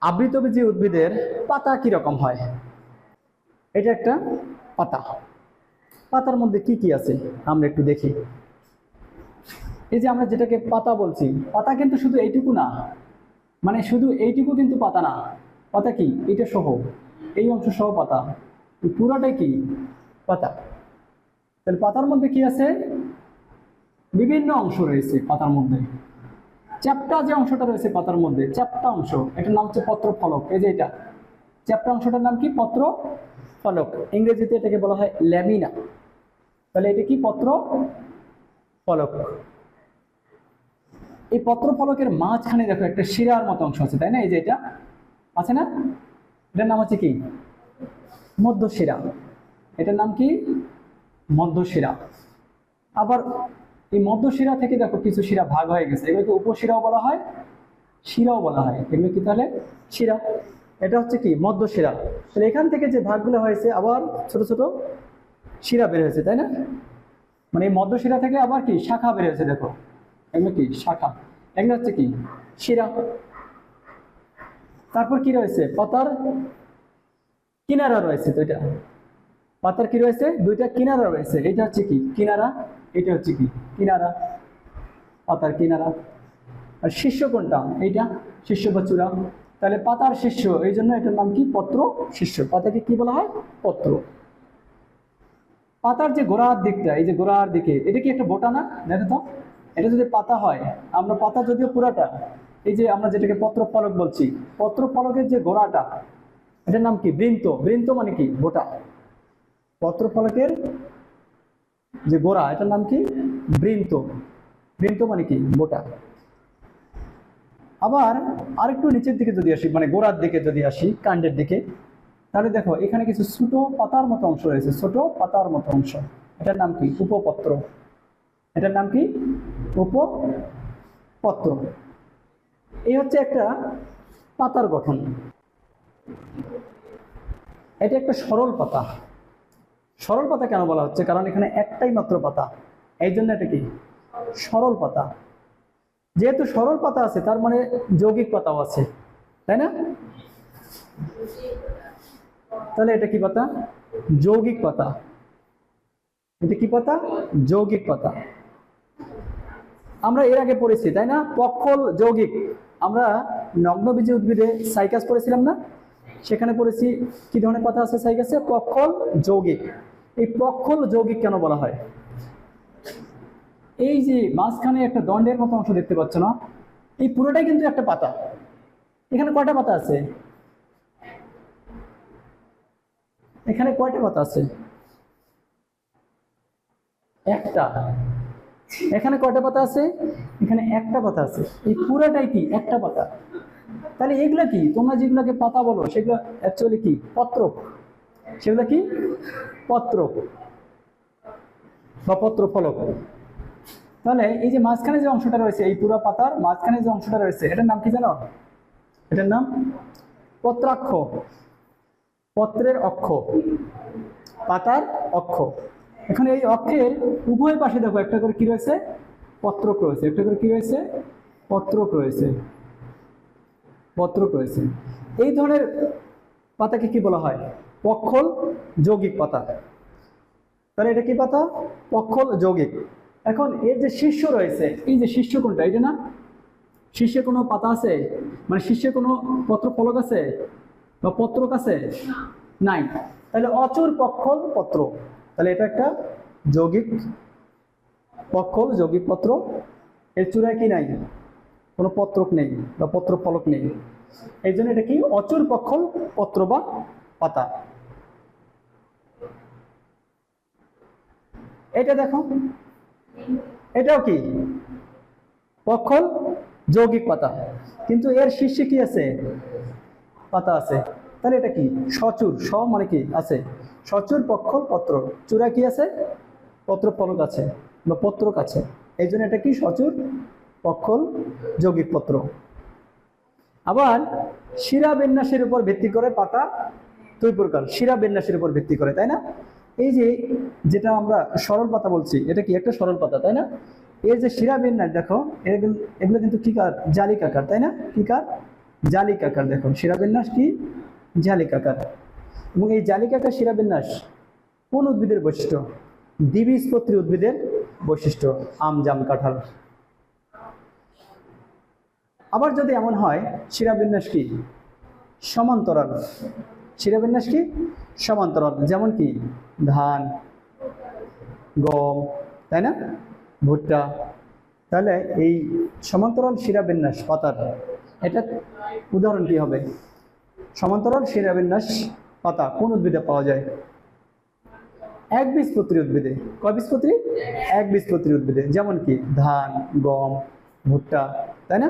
আবৃতবীজী উদ্ভিদের পাতা কীরকম হয়? এটা একটা পাতা। পাতার মধ্যে কি কি আছে? আমরা একটু দেখি। এই যে আমরা যেটাকে পাতা বলছি, পাতা কিন্তু শুধু এইটুকু না। মানে শুধু এইটুকু কিন্তু পাতা না। পাতা কি? এটা সহ। এই অংশ সহ পাতা। পুরোটাই কি? পাতা। তাহলে পাতার মধ্যে কি আছে? বিভিন্ন অংশ রয়েছে পাতার মধ্যে। চ্যাপ্টা যে অংশটা রয়েছে পাতার মধ্যে, চ্যাপ্টা অংশ, এটার নাম হচ্ছে পত্র ফলক এই যে এটা। চ্যাপ্টা অংশটার নাম কি? পত্র ফলক ইংরেজিতে এটাকে বলা হয় ল্যামিনা। তাহলে এটা কি পত্র ফলক এই পত্র ফলকের মাঝখানে দেখো একটা শিরার মতো অংশ আছে, তাই না? এই যে এটা। আছে না? এটার নাম হচ্ছে কি? মধ্যশিরা। এটার নাম কি? মধ্যশিরা। আবার এই মধ্যশিরা থেকে দেখো কিছু শিরা ভাগ হয়ে গেছে। এগুলোকে উপশিরাও বলা হয়, শিরাও বলা হয়। এগুলো কি তাহলে? শিরা। এটা হচ্ছে কি? মধ্যশিরা তাহলে এখান থেকে যে ভাগগুলো হয়েছে, আবার ছোট ছোট শিরা বের হয়েছে, তাই না? মানে এই মধ্যশিরা থেকে আবার কি? শাখা বের হয়েছে, দেখো। এগুলো কি? শাখা। এগুলো হচ্ছে কি? শিরা। তারপর কি রয়েছে? পাতার কিনারা রয়েছে দুইটা পাতার কি রয়েছে? দুইটা কিনারা রয়েছে। এটা হচ্ছে কি? কিনারা, এটা হচ্ছে কি? কিনারা, পাতার কিনারা। আর শীর্ষ কোনটা? এইটা, শীর্ষ বা চূড়া। তাহলে পাতার শীর্ষ, এই জন্য এটার নাম কি? পত্র শীর্ষ। পাতাকে কি বলা হয়? পত্র। পাতার যে গোড়ার দিকটা, এই যে গোড়ার দিকে, এটা কি একটা বোটা না? দেখো তো? এটা যদি পাতা হয়, আমরা পাতা যদিও পুরাটা, এই যে আমরা যেটাকে পত্র ফলক বলছি পত্র ফলকের যে গোড়াটা, এটার নাম কি? বৃন্ত। বৃন্ত মানে কি? বোটা। পত্র ফলকের যে গোড়া, এটার নাম কি? বৃন্ত। বৃন্ত মানে কি? বোটা আবার আরেকটু নিচের দিকে যদি আসি মানে গোড়ার দিকে যদি আসি, কাণ্ডের দিকে, তাহলে দেখো, এখানে কিছু ছোট পাতার মতো অংশ রয়েছে, ছোট পাতার মতো অংশ। এটার নাম কি? উপপত্র। এটার নাম কি? উপপত্র। এই হচ্ছে একটা পাতার গঠন। এটা একটা সরল পাতা। সরল পাতা কেন বলা হচ্ছে? কারণ এখানে একটাই মাত্র পাতা। এই জন্য এটা কি? সরল পাতা। যেহেতু সরল পাতা আছে, তার মানে যৌগিক পাতাও আছে। তাই না? তাহলে এটা কি পাতা? যৌগিক পাতা। এটা কি পাতা? যৌগিক পাতা। আমরা এর আগে পড়েছি, তাই না? পক্ষল যৌগিক। আমরা নগ্নবীজী উদ্ভিদে সাইকাস পড়েছিলাম না? সেখানে পড়েছি, কি ধরনের পাতা আছে সাইকাসে? পক্ষল যৌগিক। এই পক্ষল যৌগিক কেন বলা হয়? এই যে মাঝখানে একটা দণ্ডের মতো অংশ দেখতে পাচ্ছ না, এই পুরোটাই কিন্তু একটা পাতা। এখানে কয়টা পাতা আছে? এখানে কয়টা পাতা আছে? একটা। এখানে কয়টা পাতা আছে? এখানে একটা পাতা আছে। এই পুরোটাই কি একটা পাতা? তাহলে এগুলা কি? তোমরা যেগুলোকে পাতা বলো, সেগুলো অ্যাকচুয়ালি কি? পত্র সেগুলো কি? পত্র বা পত্র ফলক। তাহলে এই যে মাঝখানে যে অংশটা রয়েছে, এই পুরো পাতার মাঝখানে যে অংশটা রয়েছে, এটার নাম কি জানো? এটার নাম পত্রাক্ষ। পত্রের অক্ষ। পাতার অক্ষ। এখন এই অক্ষের উভয় পাশে দেখো, একটা করে কি রয়েছে? পত্রক রয়েছে। একটা করে কি রয়েছে? পত্রক রয়েছে। পত্রক রয়েছে। এই ধরনের পাতাকে কি বলা হয়? পক্ষল যৌগিক পাতা। তাহলে এটা কি পাতা? পক্ষল যৌগিক। এখন এর যে শীর্ষ রয়েছে, এই যে শীর্ষ কোনটা? এটা না, শীর্ষে কোনো পাতা আছে? মানে শীর্ষে কোনো পত্র ফলক আছে? বা পত্রক আছে? নাই। তাহলে অচুর পক্ষল পত্র। তাহলে এটা একটা যৌগিক পক্ষল, যৌগিক পত্র। এর চূড়ায় কি নাই? কোনো পত্রক নেই বা পত্র ফলক নেই। এই জন্য এটা কি? অচুর পক্ষল পত্র বা পাতা। এটা দেখো। এটাও কি? পক্ষল যৌগিক পাতা। কিন্তু এর শীর্ষে কি আছে? পাতা আছে। তাহলে এটা কি? সচুর। স মানে কি? আছে। সচুর পক্ষল পত্র। চূড়া কি আছে? পত্র ফলক আছে বা পত্রক আছে। এই জন্য এটা কি? সচুর পক্ষল যৌগিক পত্র। আবার শিরা বিন্যাসের উপর ভিত্তি করে পাতা দুই প্রকার শিরা বিন্যাসের উপর ভিত্তি করে, তাই না? এই যে যেটা আমরা সরল পাতা বলছি, এটা কি একটা সরল পাতা, তাই না? এর যে শিরা বিন্যাস, দেখো এগুলো কিন্তু কি কার? জালিক আকার, তাই না? কি কার? জালিকাকার দেখো, শিরা বিন্যাস কি? জালিকাকার এবং এই জালিকাকার শিরাবিন্যাস কোন উদ্ভিদের বৈশিষ্ট্য? দ্বিবীজপত্রী উদ্ভিদের বৈশিষ্ট্য, আম, জাম, কাঁঠাল। আবার যদি এমন হয় শিরাবিন্যাস কি? সমান্তরাল। শিরাবিন্যাস কি? সমান্তরাল যেমন কি? ধান, গম, তাই না? ভুট্টা। তাহলে এই সমান্তরাল শিরাবিন্যাস পাতার এটা উদাহরণ কি হবে? সমান্তরাল শিরাবিন্যাস পাতা কোন উদ্ভিদে পাওয়া যায়? এক বীজপত্রী উদ্ভিদে। কয় বীজপত্রী? এক বীজপত্রী উদ্ভিদে। যেমন কি? ধান, গম, ভুট্টা, তাই না?